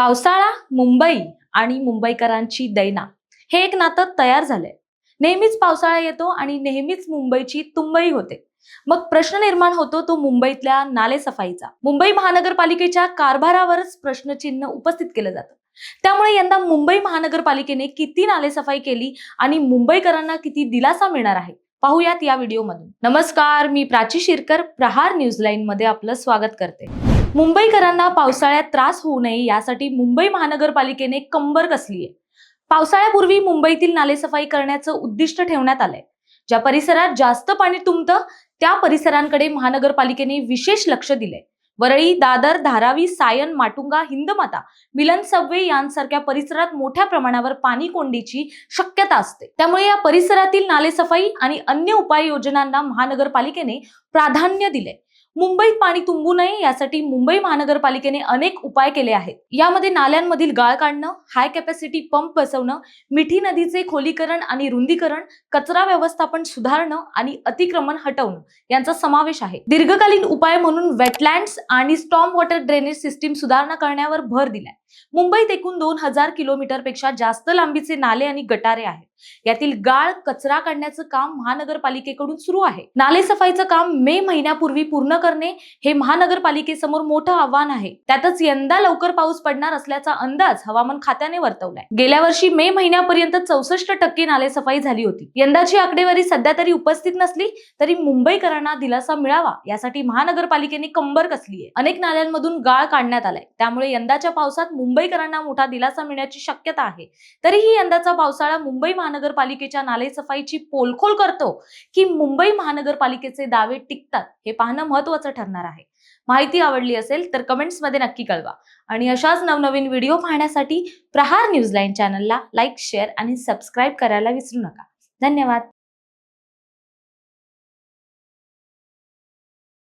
पावसाळा मुंबई आणि मुंबईकरांची दैना. हे एक नातं तयार झालंय. नेहमीच पावसाळा येतो आणि नेहमीच मुंबईची तुंबई होते. मग प्रश्न निर्माण होतो तो मुंबईतल्या नालेसफाईचा. मुंबई महानगरपालिकेच्या कारभारावरच प्रश्नचिन्ह उपस्थित केलं जातं. त्यामुळे यंदा मुंबई महानगरपालिकेने किती नालेसफाई केली आणि मुंबईकरांना किती दिलासा मिळणार आहे? पाहूयात या व्हिडिओमधून. नमस्कार मी प्राची शिरकर प्रहार न्यूज लाईन मध्ये आपलं स्वागत करते. मुंबईकरांना पावसाळ्यात त्रास होऊ नये यासाठी मुंबई महानगरपालिकेने कंबर कसली आहे पावसाळ्यापूर्वी मुंबईतील नालेसफाई करण्याचं उद्दिष्ट ठेवण्यात आलंय. ज्या परिसरात जास्त पाणी तुंबतं त्या परिसरांकडे महानगरपालिकेने विशेष लक्ष दिलंय. वरळी दादर धारावी सायन माटुंगा हिंदमाता मिलन सबवे यांसारख्या परिसरात मोठ्या प्रमाणावर पाणी कोंडीची शक्यता असते. त्यामुळे या परिसरातील नालेसफाई आणि अन्य उपाययोजनांना महानगरपालिकेने प्राधान्य दिले मुंबईत पाणी तुंबू नये यासाठी मुंबई महानगरपालिकेने अनेक उपाय केले आहेत. यामध्ये नाल्यांमधील गाळ काढणं हाय कॅपॅसिटी पंप बसवणं मिठी नदीचे खोलीकरण आणि रुंदीकरण कचरा व्यवस्थापन सुधारणं आणि अतिक्रमण हटवणं यांचा समावेश आहे. दीर्घकालीन उपाय म्हणून वेटलँड्स आणि स्टॉम वॉटर ड्रेनेज सिस्टीम सुधारणा करण्यावर भर दिलाय. मुंबईत एकूण दोन हजार किलोमीटरपेक्षा जास्त लांबीचे नाले आणि गटारे आहेत. यातील गाळ कचरा काढण्याचं काम महानगरपालिकेकडून सुरू आहे. नाले सफाईचं काम मे महिन्यापूर्वी पूर्ण करणे हे महानगरपालिकेसमोर मोठं आव्हान आहे. त्यातच यंदा लवकर पाऊस पडणार असल्याचा अंदाज हवामान खात्याने वर्तवलाय. गेल्या वर्षी मे महिन्यापर्यंत चौसष्ट टक्के नालेसफाई झाली होती. यंदाची आकडेवारी सध्या तरी उपस्थित नसली तरी मुंबईकरांना दिलासा मिळावा यासाठी महानगरपालिकेने कंबर कसली आहे अनेक नाल्यांमधून गाळ काढण्यात आलाय. त्यामुळे यंदाच्या पावसात मुंबईकरांना मोठा दिलासा मिळण्याची शक्यता आहे. तरीही यंदाचा पावसाळा मुंबई महानगरपालिकेच्या नालेसफाईची पोलखोल करतो की मुंबई महानगरपालिकेचे दावे टिकतात हे पाहणं महत्वाचं ठरणार आहे. माहिती आवडली असेल तर कमेंट्समध्ये नक्की कळवा. आणि अशाच नवनवीन व्हिडिओ पाहण्यासाठी प्रहार न्यूज लाईन चॅनलला लाईक शेअर आणि सबस्क्राईब करायला विसरू नका. धन्यवाद.